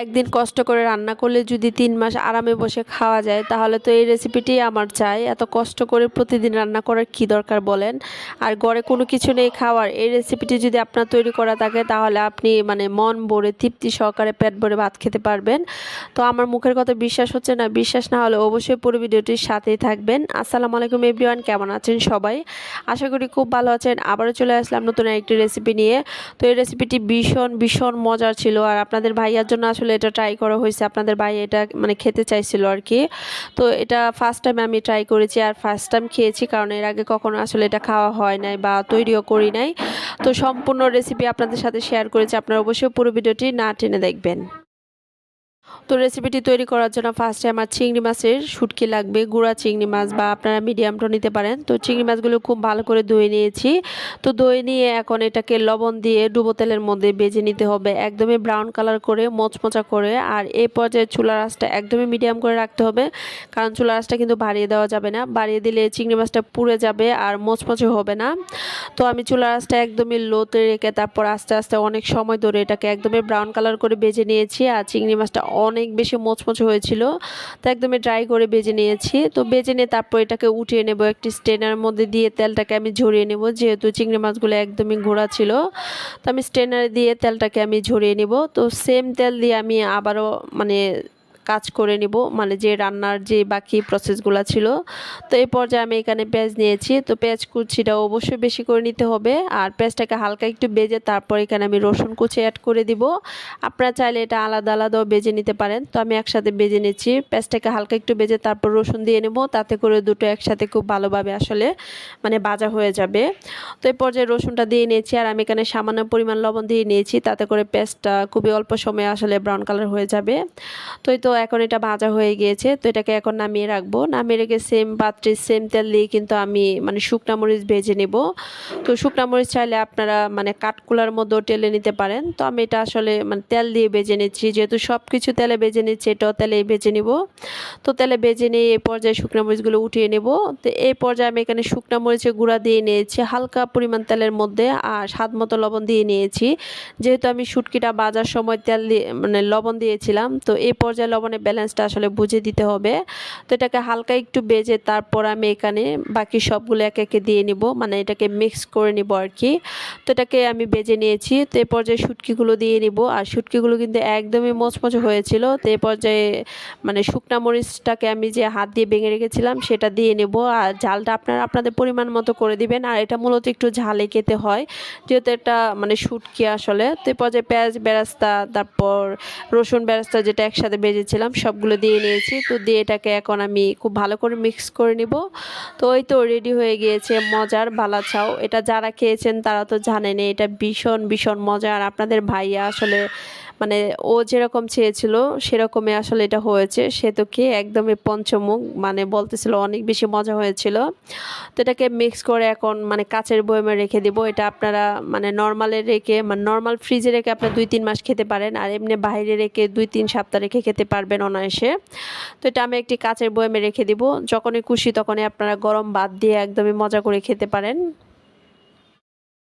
একদিন কষ্ট করে রান্না করলে যদি তিন মাস আরামে বসে খাওয়া যায়, তাহলে তো এই রেসিপিটি আমার চাই। এত কষ্ট করে প্রতিদিন রান্না করার কি দরকার বলেন? আর ঘরে কোনো কিছু নেই খাওয়ার, এই রেসিপিটি যদি আপনার তৈরি করা থাকে, তাহলে আপনি মানে মন ভরে, তৃপ্তি সহকারে পেট ভরে ভাত খেতে পারবেন। তো আমার মুখের কথা বিশ্বাস হচ্ছে না, বিশ্বাস না হলে অবশ্যই পুরো ভিডিওটির সাথেই থাকবেন। আসসালামু আলাইকুম এভরিওয়ান কেমন আছেন সবাই? আশা করি খুব ভালো আছেন। আবারও চলে আসলাম নতুন একটি রেসিপি নিয়ে। তো এই রেসিপিটি ভীষণ ভীষণ মজার ছিল। আর আপনাদের ভাইয়ার জন্য আসলে এটা ট্রাই করা হয়েছে। আপনাদের ভাই এটা মানে খেতে চাইছিল আর কি তো এটা ফার্স্ট টাইম আমি ট্রাই করেছি আর ফার্স্ট টাইম খেয়েছি কারণ এর আগে কখনো আসলে এটা খাওয়া হয় নাই বা তৈরিও করি নাই। তো সম্পূর্ণ রেসিপি আপনাদের সাথে শেয়ার করেছি। আপনারা অবশ্যই পুরো ভিডিওটি না টেনে দেখবেন। তো রেসিপিটি তৈরি করার জন্য ফার্স্টে আমার চিংড়ি মাছের শুটকি লাগবে, গুঁড়া চিংড়ি মাছ বা আপনারা মিডিয়ামটা নিতে পারেন। তো চিংড়ি মাছগুলো খুব ভালো করে ধুয়ে নিয়েছি। তো ধুয়ে নিয়ে এখন এটাকে লবণ দিয়ে ডুবো তেলের মধ্যে বেজে নিতে হবে, একদমই ব্রাউন কালার করে, মোচমোচা করে। আর এই পর্যায়ে চুলার আঁচটা একদমই মিডিয়াম করে রাখতে হবে, কারণ চুলা আঁচটা কিন্তু বাড়িয়ে দেওয়া যাবে না। বাড়িয়ে দিলে চিংড়ি মাছটা পুড়ে যাবে আর মোচমোচে হবে না। তো আমি চুলা আঁচটা একদমই লোতে রেখে তারপর আস্তে আস্তে অনেক সময় ধরে এটাকে একদমই ব্রাউন কালার করে বেজে নিয়েছি। আর চিংড়ি মাছটা অনেক বেশি মোচমোচে হয়েছিল। তো একদমই ড্রাই করে বেজে নিয়েছি। তো বেজে নিয়ে তারপর এটাকে উঠিয়ে নেব একটি স্ট্রেনার মধ্যে দিয়ে তেলটাকে আমি ঝরিয়ে নেব। যেহেতু চিংড়ি মাছগুলো একদমই ঘোরা ছিল, তো আমি স্টেনারে দিয়ে তেলটাকে আমি ঝরিয়ে নেব। তো সেম তেল দিয়ে আমি আবারও মানে কাজ করে নিব। মানে যে রান্নার যে বাকি প্রসেসগুলো ছিল। তো এই পর্যায়ে আমি এখানে পেঁয়াজ নিয়েছি। তো পেঁয়াজ কুচিটা অবশ্যই বেশি করে নিতে হবে। আর পেঁয়াজটাকে হালকা একটু বেজে তারপর এখানে আমি রসুন কুচি অ্যাড করে দিব। আপনারা চাইলে এটা আলাদা আলাদাও বেজে নিতে পারেন। তো আমি একসাথে বেজে নিচ্ছি। পেঁয়াজটাকে হালকা একটু বেজে তারপর রসুন দিয়ে নেব। তাতে করে দুটো একসাথে খুব ভালোভাবে আসলে মানে ভাজা হয়ে যাবে। তো এই পর্যায়ে রসুনটা দিয়ে নিয়েছি। আর আমি এখানে সামান্য পরিমাণ লবণ দিয়ে নিয়েছি। তাতে করে পেঁয়াজটা খুবই অল্প সময়ে আসলে ব্রাউন কালার হয়ে যাবে। তো এই তো এখন এটা ভাজা হয়ে গিয়েছে, তো এটাকে এখন নামিয়ে রাখব। নামিয়ে রেখে সেম পাত্রে সেম তেল দিয়ে কিন্তু আমি মানে শুকনা মরিচ ভেজে নেব। তো শুকনা মরিচ চাইলে আপনারা মানে কাঠকুলার মধ্যেও টেলে নিতে পারেন। তো আমি এটা আসলে মানে তেল দিয়ে ভেজে নিচ্ছি। যেহেতু সব কিছু তেলে ভেজে নিচ্ছি, এটাও তেলে ভেজে নিব। তো তেলে ভেজে নিয়ে এই পর্যায়ে শুকনা মরিচগুলো উঠিয়ে নেব। তো এই পর্যায়ে আমি এখানে শুকনা মরিচের গুঁড়া দিয়ে নিয়েছি, হালকা পরিমাণ তেলের মধ্যে আর স্বাদ মতো লবণ দিয়ে নিয়েছি। যেহেতু আমি শুটকিটা বাজার সময় তেল দিয়ে মানে লবণ দিয়েছিলাম, তো এই পর্যায়ে লবণের ব্যালেন্সটা আসলে বুঝে দিতে হবে। তো এটাকে হালকা একটু বেজে তারপর আমি এখানে বাকি সবগুলো এক একে দিয়ে নিব। মানে এটাকে মিক্স করে নিব আর কি তো এটাকে আমি বেজে নিয়েছি। তো এই পর্যায়ে শুটকিগুলো দিয়ে নিব। আর শুটকিগুলো কিন্তু একদমই মচমচে হয়েছিল। তো এই পর্যায়ে মানে শুকনা মরিচটাকে আমি যে হাত দিয়ে ভেঙে রেখেছিলাম, সেটা দিয়ে নেব। আর ঝালটা আপনারা আপনাদের পরিমাণ মতো করে দিবেন। আর এটা মূলত একটু ঝালে খেতে হয়। যেহেতু এটা মানে শুটকি আসলে। তো এই পর্যায়ে পেঁয়াজ বেরাস্তা, তারপর রসুন বেরাস্তা যেটা একসাথে বেজেছিলাম সবগুলো দিয়ে নিয়েছি। তো দিয়ে এটাকে এখন আমি খুব ভালো করে মিক্স করে নিব। তো ওই তো রেডি হয়ে গিয়েছে, মজার বালাচাও। এটা যারা খেয়েছেন তারা তো জানেনি এটা ভীষণ ভীষণ মজার আপনাদের ভাইয়া আসলে মানে ও যেরকম চেয়েছিল, সেরকমই আসলে এটা হয়েছে। সে তো খেয়ে একদমই পঞ্চমুখ মানে বলতেছিল অনেক বেশি মজা হয়েছিল। তো এটাকে মিক্স করে এখন মানে কাচের বয়মে রেখে দিব। এটা আপনারা মানে নর্মালে রেখে মানে নর্মাল ফ্রিজে রেখে আপনারা দুই তিন মাস খেতে পারেন। আর এমনি বাইরে রেখে দুই তিন সপ্তাহ রেখে খেতে পারবেন অনায়াসে। তো এটা আমি একটি কাচের বয়মে রেখে দিব। যখনই খুশি তখনই আপনারা গরম বাদ দিয়ে একদমই মজা করে খেতে পারেন।